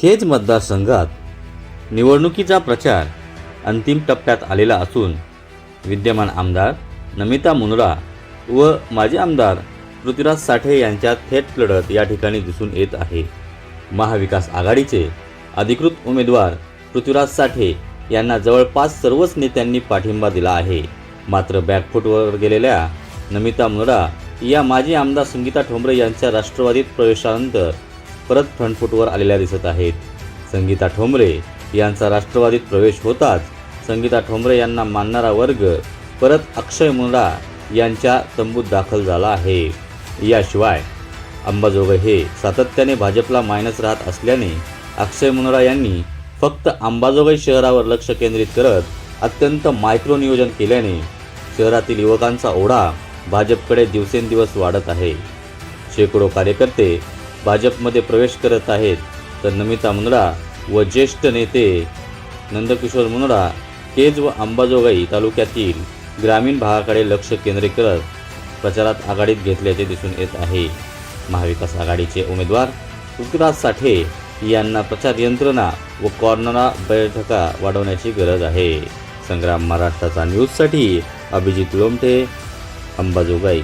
खेज मतदारसंघात निवडणुकीचा प्रचार अंतिम टप्प्यात आलेला असून विद्यमान आमदार नमिता मुंदडा व माजी आमदार पृथ्वीराज साठे यांच्यात थेट लढत या ठिकाणी दिसून येत आहे. महाविकास आघाडीचे अधिकृत उमेदवार पृथ्वीराज साठे यांना जवळपास सर्वच नेत्यांनी पाठिंबा दिला आहे. मात्र बॅकफूटवर गेलेल्या नमिता मुंदडा या माजी आमदार संगीता ठोंबरे यांच्या राष्ट्रवादीत प्रवेशानंतर परत फ्रंटफूटवर आलेल्या दिसत आहेत. संगीता ठोंबरे यांचा राष्ट्रवादीत प्रवेश होताच संगीता ठोंबरे यांना मानणारा वर्ग परत अक्षय मुंडा यांच्या तंबूत दाखल झाला आहे. याशिवाय अंबाजोगाई हे सातत्याने भाजपला मायनस राहत असल्याने अक्षय मुंडा यांनी फक्त अंबाजोगाई शहरावर लक्ष केंद्रित करत अत्यंत मायक्रो नियोजन केल्याने शहरातील युवकांचा ओढा भाजपकडे दिवसेंदिवस वाढत आहे. शेकडो कार्यकर्ते भाजपमध्ये प्रवेश करत आहेत तर नमिता मुंदडा व ज्येष्ठ नेते नंदकिशोर मुंदडा केज व अंबाजोगाई तालुक्यातील ग्रामीण भागाकडे लक्ष केंद्रित करत प्रचारात आघाडीत घेतल्याचे दिसून येत आहे. महाविकास आघाडीचे उमेदवार पृथ्वीराज साठे यांना प्रचार यंत्रणा व कॉर्नरा बैठका वाढवण्याची गरज आहे. संग्राम महाराष्ट्राचा न्यूजसाठी अभिजित लोमटे अंबाजोगाई.